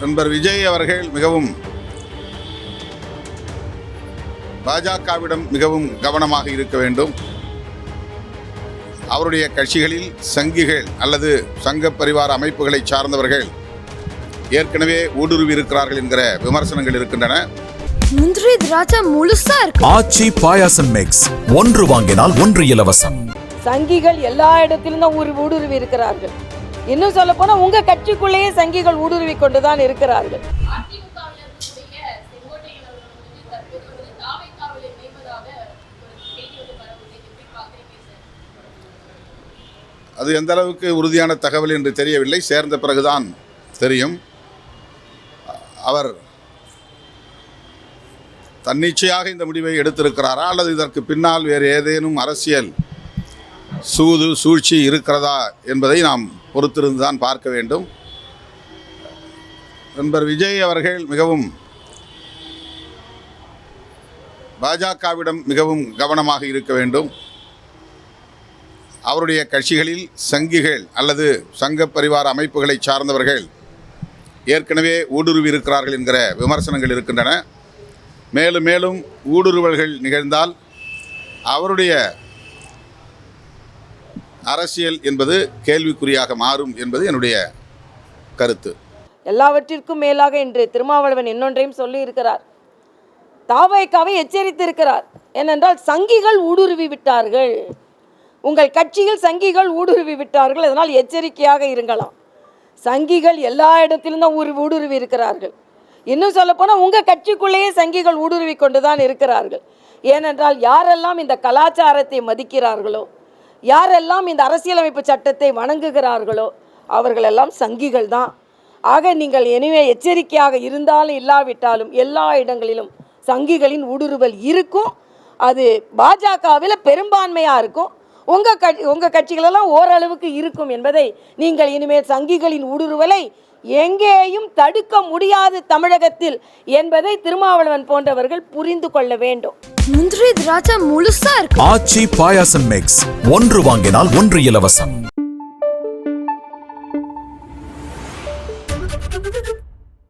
நண்பர் விஜய் அவர்கள் மிகவும் பாஜகவிடம் மிகவும் கவனமாக இருக்க வேண்டும். அவருடைய கட்சிகளில் சங்கிகள் அல்லது சங்க பரிவார அமைப்புகளை சார்ந்தவர்கள் ஏற்கனவே ஊடுருவி இருக்கிறார்கள் என்கிற விமர்சனங்கள் இருக்கின்றன. முந்திரி திராட்சை முழுசா இருக்கு. ஆச்சி பாயாசம் மிக்ஸ் ஒன்று வாங்கினால் ஒன்று இலவசம். சங்கிகள் எல்லா இடத்திலும் தான் ஊர் ஊடுருவி இருக்கிறார்கள் இன்னும் சொல்ல போனால் உங்கள் கட்சிக்குள்ளேயே சங்கிகள் ஊடுருவி கொண்டுதான் இருக்கிறார்கள். அது எந்த அளவுக்கு உறுதியான தகவல் என்று தெரியவில்லை. சேர்ந்த பிறகுதான் தெரியும். அவர் தன்னிச்சையாக இந்த முடிவை எடுத்திருக்கிறாரா அல்லது இதற்கு பின்னால் வேறு ஏதேனும் அரசியல் சூது சூழ்ச்சி இருக்கிறதா என்பதை நாம் பொறுத்திருந்து தான் பார்க்க வேண்டும். நண்பர் விஜய் அவர்கள் மிகவும் பாஜகவிடம் மிகவும் கவனமாக இருக்க வேண்டும். அவருடைய கட்சிகளில் சங்கிகள் அல்லது சங்க பரிவார அமைப்புகளை சார்ந்தவர்கள் ஏற்கனவே ஊடுருவி இருக்கிறார்கள் என்கிற விமர்சனங்கள் இருக்கின்றன. மேலும் மேலும் ஊடுருவல்கள் நிகழ்ந்தால் அவருடைய அரசியல் என்பது கேள்விக்குறியாக மாறும் என்பது என்னுடைய கருத்து. எல்லாவற்றிற்கும் மேலாக இன்று திருமாவளவன் இன்னொன்றையும் சொல்லி இருக்கிறார் தாவைக்காவை எச்சரித்திருக்கிறார். ஏனென்றால் சங்கிகள் ஊடுருவி விட்டார்கள். உங்கள் கட்சியில் சங்கிகள் ஊடுருவி விட்டார்கள். அதனால் எச்சரிக்கையாக இருங்களாம் சங்கிகள் எல்லா இடத்திலும் தான் ஊர் ஊடுருவி இருக்கிறார்கள். இன்னும் சொல்லப்போனால் உங்கள் கட்சிக்குள்ளேயே சங்கிகள் ஊடுருவி கொண்டு தான் இருக்கிறார்கள். ஏனென்றால் யாரெல்லாம் இந்த கலாச்சாரத்தை மதிக்கிறார்களோ யாரெல்லாம் இந்த அரசியலமைப்பு சட்டத்தை வணங்குகிறார்களோ அவர்களெல்லாம் சங்கிகள் தான். ஆக நீங்கள் எனவே எச்சரிக்கையாக இருந்தாலும் இல்லாவிட்டாலும் எல்லா இடங்களிலும் சங்கிகளின் ஊடுருவல் இருக்கும். அது பாஜகவில் பெரும்பான்மையாக இருக்கும். உங்கள் கட்சி உங்கள் கட்சிகளெல்லாம் ஓரளவுக்கு இருக்கும் என்பதை நீங்கள் இனிமேல் சங்கிகளின் ஊடுருவலை எங்கேயும் தடுக்க முடியாது தமிழகத்தில் என்பதை திருமாவளவன் போன்றவர்கள் புரிந்து கொள்ள வேண்டும். முந்திரி திராட்சை முழுசா இருக்கு. ஆச்சி பாயாசம் மிக்ஸ் ஒன்று வாங்கினால் ஒன்று இலவசம்.